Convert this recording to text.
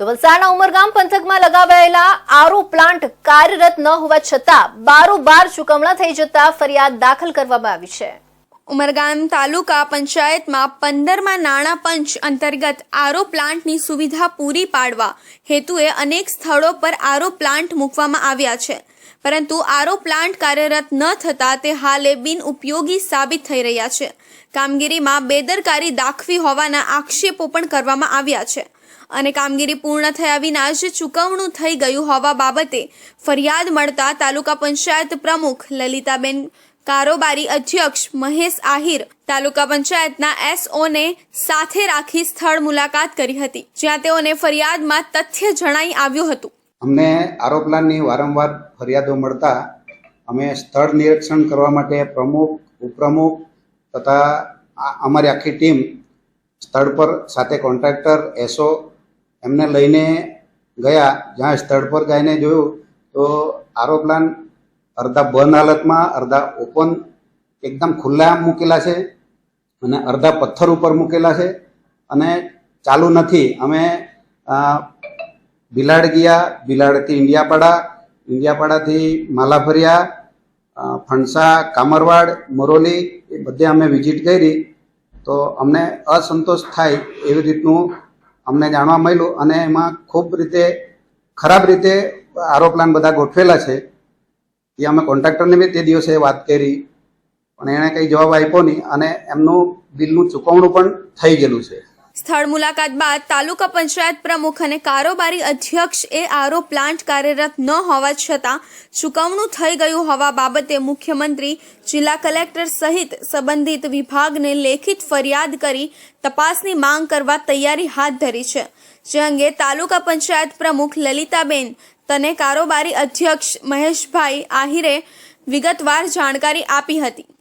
તો વલસાડના ઉમરગામ પંથકમાં લગાવાયેલા આરો પ્લાન્ટ કાર્યરત ન હોવા છતાં બારોબાર ચુકવણા થઈ જતા ફરિયાદ દાખલ કરવામાં આવી છે. ઉમરગામ તાલુકા પંચાયતમાં પંદરમાં નાણાં પંચ અંતર્ગત આરો પ્લાન્ટની સુવિધા પૂરી પાડવા હેતુએ અનેક સ્થળો પર આરો પ્લાન્ટ મૂકવામાં આવ્યા છે. પરંતુ આરો પ્લાન્ટ કાર્યરત ન થતાં તે હાલે બિનઉપયોગી સાબિત થઈ રહ્યા છે. કામગીરીમાં બેદરકારી દાખવી હોવાના આક્ષેપો પણ કરવામાં આવ્યા છે. અને કામગીરી પૂર્ણ થયા વિના જ ચૂકવણું થઈ ગયું હોવા બાબતે ફરિયાદ મળતા તાલુકા પંચાયત પ્રમુખ લલિતાબેન કારોબારી અધ્યક્ષ મહેશ આહિર તાલુકા પંચાયતના એસઓને સાથે રાખી સ્થળ મુલાકાત કરી હતી, જ્યાં તેઓને ફરિયાદમાં તથ્ય જણાઈ આવ્યું હતું. અમને આરોપલાનની વારંવાર ફરિયાદો મળતા અમે સ્થળ નિરીક્ષણ કરવા માટે પ્રમુખ, ઉપપ્રમુખ તથા અમારી આખી ટીમ સ્થળ પર સાથે કોન્ટ્રાક્ટર એસો એમને લઈને ગયા. જ્યાં સ્થળ પર જઈને જોયું તો આરોપ્લાન અડધા બંધ હાલતમાં, અડધા ઓપન એકદમ ખુલ્લા મૂકેલા છે અને અડધા પથ્થર ઉપર મૂકેલા છે અને ચાલુ નથી. અમે બિલાડ ગયા બિલાડથી ઇન્ડિયાપાડા, ઇન્ડિયાપાડાથી માલાફરિયા ફણસા, કામરવાડ, મોરોલી એ બધે અમે વિઝિટ કરી. તો અમને અસંતોષ થાય એવી રીતનું અમને જાણવા મળ્યું અને એમાં ખૂબ રીતે ખરાબ રીતે આરોપ્લાન બધા ગોઠવેલા છે. એ અમે કોન્ટ્રાક્ટરને બી તે દિવસે વાત કરી, પણ એણે કંઈ જવાબ આપ્યો નહીં અને એમનું બિલનું ચૂકવણું પણ થઈ ગયેલું છે. સ્થળ મુલાકાત બાદ તાલુકા પંચાયત પ્રમુખ અને કારોબારી અધ્યક્ષ એ આરો પ્લાન્ટ કાર્યરત ન હોવા છતાં ચૂકવણું થઈ ગયું હોવા બાબતે મુખ્યમંત્રી, જિલ્લા કલેક્ટર સહિત સંબંધિત વિભાગને લેખિત ફરિયાદ કરી તપાસની માંગ કરવા તૈયારી હાથ ધરી છે. જે અંગે તાલુકા પંચાયત પ્રમુખ લલિતાબેન તને કારોબારી અધ્યક્ષ મહેશભાઈ આહિરે વિગતવાર જાણકારી આપી હતી.